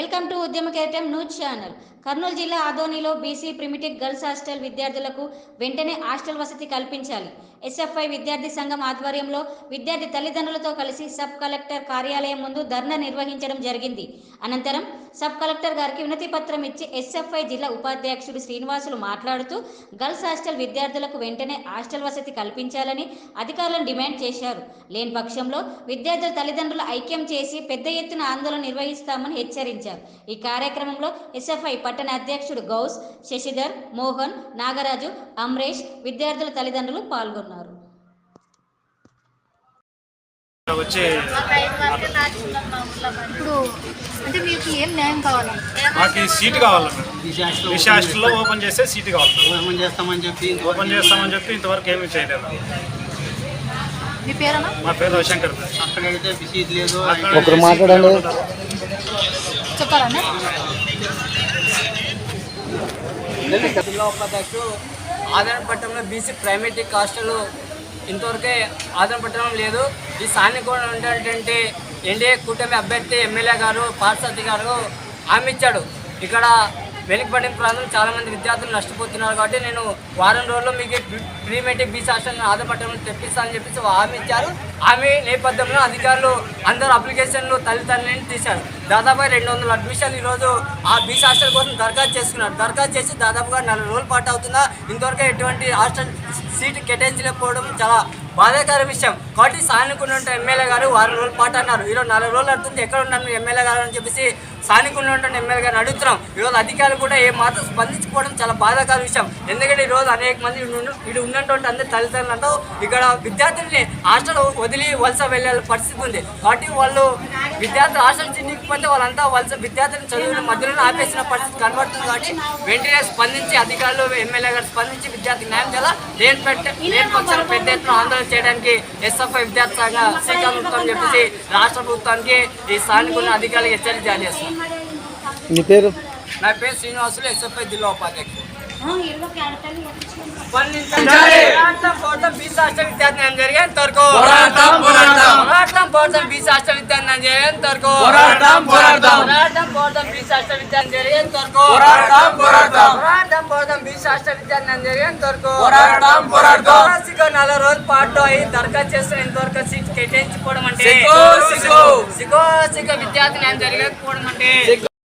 Welcome to ఉద్యమ కేటం news channel. Kurnool జిల్లా ఆదోనిలో బీసీ ప్రిమిటివ్ గర్ల్స్ హాస్టల్ విద్యార్థులకు వెంటనే హాస్టల్ వసతి కల్పించాలి. ఎస్ఎఫ్ఐ విద్యార్థి సంఘం ఆధ్వర్యంలో విద్యార్థి తల్లిదండ్రులతో కలిసి సబ్ కలెక్టర్ కార్యాలయం ముందు ధర్నా నిర్వహించడం జరిగింది. అనంతరం సబ్ కలెక్టర్ గారికి వినతి పత్రం ఇచ్చి ఎస్ఎఫ్ఐ జిల్లా ఉపాధ్యక్షుడు శ్రీనివాసులు మాట్లాడుతూ గర్ల్స్ హాస్టల్ విద్యార్థులకు వెంటనే హాస్టల్ వసతి కల్పించాలని అధికారులను డిమాండ్ చేశారు. లేని పక్షంలో విద్యార్థుల తల్లిదండ్రులు ఐక్యం చేసి పెద్ద ఎత్తున ఆందోళన నిర్వహిస్తామని హెచ్చరించారు. ఈ కార్యక్రమంలో ఎస్ఎఫ్ఐ పట్టణ అధ్యక్షుడు గౌస్ శశిధర్ మోహన్ నాగరాజు అమ్రేష్ విద్యార్థుల తల్లిదండ్రులు పాల్గొన్నారు. వచ్చి ఇప్పుడు అంటే మీకు ఏం న్యాయం కావాలి? మాకు ఈ సీట్ కావాలి హాస్టల్లో ఓపెన్ చేస్తే సీట్ కావాలి ఓపెన్ చేస్తామని చెప్పి ఓపెన్ చేస్తామని చెప్పి ఇంతవరకు ఏమీ చేయలేదు. మీ పేరేనా? మా పేరు రవిశంకర్ అక్కడ అడిగితే సీట్ లేదు ఒకరు మాట్లాడండి. చెప్పాలండి జిల్లా ఉపాధ్యక్షుడు ఆదరణపట్నంలో బీసీ ప్రైమరీ హాస్టల్ ఇంతవరకే ఆదరణపట్నం లేదు. ఈ స్థానికంగా ఉండేటువంటి ఎన్డీఏ కూటమి అభ్యర్థి ఎమ్మెల్యే గారు పార్షత్ గారు హామీ ఇచ్చాడు. ఇక్కడ వెనుకబడిన ప్రాంతం చాలా మంది విద్యార్థులు నష్టపోతున్నారు కాబట్టి నేను వారం రోజుల్లో మీకు ప్రీ మెట్రిక్ బీసీ హాస్టల్ని ఆదరణపట్నంలో తెప్పిస్తానని చెప్పేసి హామీ ఇచ్చారు. హామీ నేపథ్యంలో అధికారులు అందరు అప్లికేషన్లు తల్లిదండ్రులను తీశారు. దాదాపుగా రెండు వందల అడ్మిషన్లు ఈరోజు ఆ బీసీ హాస్టల్ కోసం దరఖాస్తు చేసుకున్నారు. దరఖాస్తు చేసి దాదాపుగా నెల రోజుల పాటు అవుతుందా? ఇంతవరకు ఎటువంటి హాస్టల్ సీటు కేటాయించలేకపోవడం చాలా బాధాకర విషయం. కాబట్టి స్థానికులు ఉంటే ఎమ్మెల్యే గారు వారం రోజుల పాటు అన్నారు. ఈరోజు నాలుగు రోజులు అడుగుతుంది ఎక్కడ ఉన్నాను ఎమ్మెల్యే గారు అని చెప్పేసి స్థానికులు ఉంటే ఎమ్మెల్యే గారిని అడుగుతున్నాం. ఈరోజు అధికారులు కూడా ఏ మాత్రం స్పందించుకోవడం చాలా బాధాకర విషయం. ఎందుకంటే ఈరోజు అనేక మంది ఇటు ఉన్నటువంటి అందరి తల్లిదండ్రులతో ఇక్కడ విద్యార్థుల్ని హాస్టల్ వదిలి వలస వెళ్ళే పరిస్థితి ఉంది. కాబట్టి వాళ్ళు విద్యార్థులు హాస్టల్ చిన్నకపోతే వాళ్ళంతా వలస విద్యార్థులను చదువుల మధ్యలో ఆపేసిన పరిస్థితి కనబడుతుంది కాబట్టి వెంటనే స్పందించి అధికారులు ఎమ్మెల్యే గారు స్పందించి విద్యార్థికి న్యాయం చేయాలి? లేని పెట్టే లేని పెద్ద ఎత్తున ఆందోళన చేయడానికి ఎస్ఎఫ్ఐ విద్యార్థి సంఘ శ్రీకాకుళం చెప్పేసి రాష్ట్ర ప్రభుత్వానికి ఈ స్థానికుల అధికారులు హెచ్చరిక జారీ చేస్తున్నారు. పేరు? నా పేరు శ్రీనివాసులు ఎస్ఎఫ్ఐ జిల్లా ఉపాధ్యక్షుడు. పోరాటం పోరాటం బీసీ హాస్టల్ విద్యార్థి జరిగేంత వరకు పోరాటం పోరాటం పోరాటం బీసీ హాస్టల్ విద్యార్థి జరిగేంత వరకు వరకు పోరాటం పోరాటం పోరాటం బీసీ హాస్టల్ విద్యార్థి జరిగేంత వరకు పోరాటం పోరాటం నలభై రోజుల పాటు అయి దరఖాస్తు చేస్తున్న ఇంతవరకు సీట్ కేటాయించుకోవడం అంటే సిగో సిగో విద్యార్థి న్యాయం జరగకపోవడం అంటే.